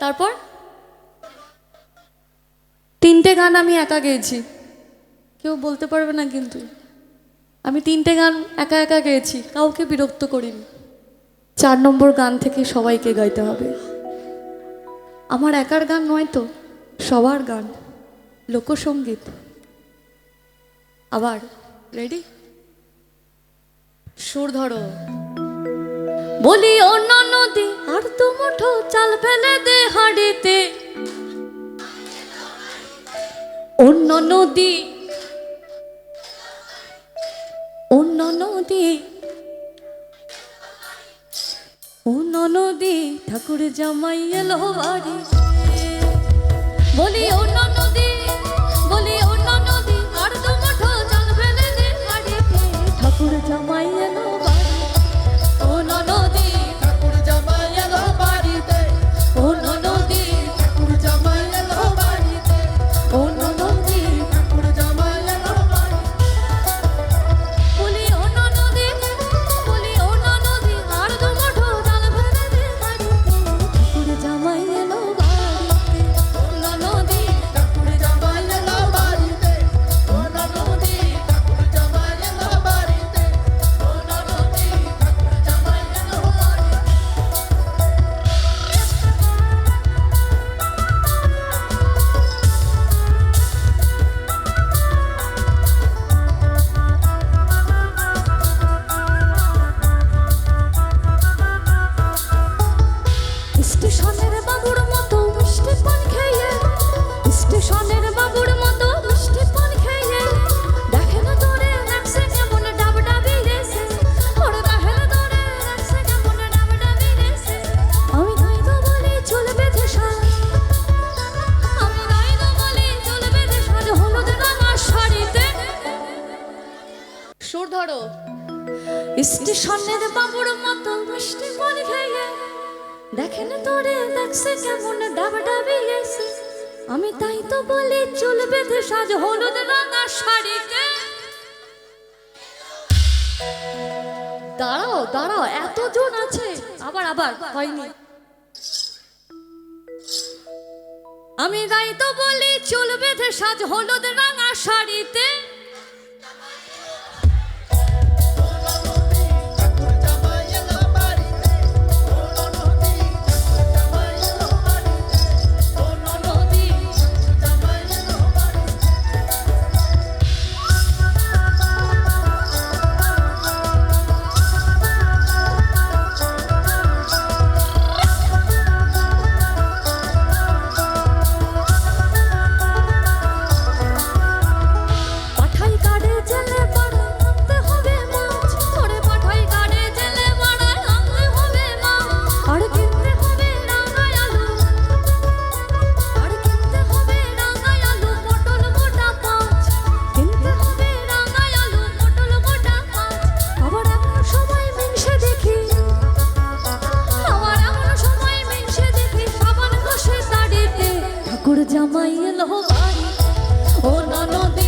তারপর? তিনটে গান আমি একা গেয়েছি। কেউ বলতে পারবে না কিন্তু। আমি তিনটে গান একা একা গেয়েছি, কাউকে বিরক্ত করিনি। চার নম্বর গান থেকে সবাইকে গাইতে হবে। আমার একার গান নয় তো, সবার গান। লোকসঙ্গীত। আবার রেডি সুর ধরো। বলি অন্য নদী, আর তুমুঠো চাল ফেলে দে হাড়িতে। অন্য নদী অন্য নদী অন্য নদী, ঠাকুর জামাই এলো বাড়ি। ধরো। স্টেশনের বাবুর মতো মিষ্টি পান খেয়ে দেখেন তোরে দেখছে কেমন ডাবা ডাবি এসে আমি তাই তো বলি চুল বেঁধে সাজ হলুদ রাঙা শাড়িতে। দাঁড়াও দাঁড়াও, এতজন আছে। আবার আবার, হয়নি। আমি তাই তো বলি চুল বেঁধে সাজ হলুদ রাঙা শাড়িতে। ঠাকুর জামাই এলো বাড়ি। ও ননদ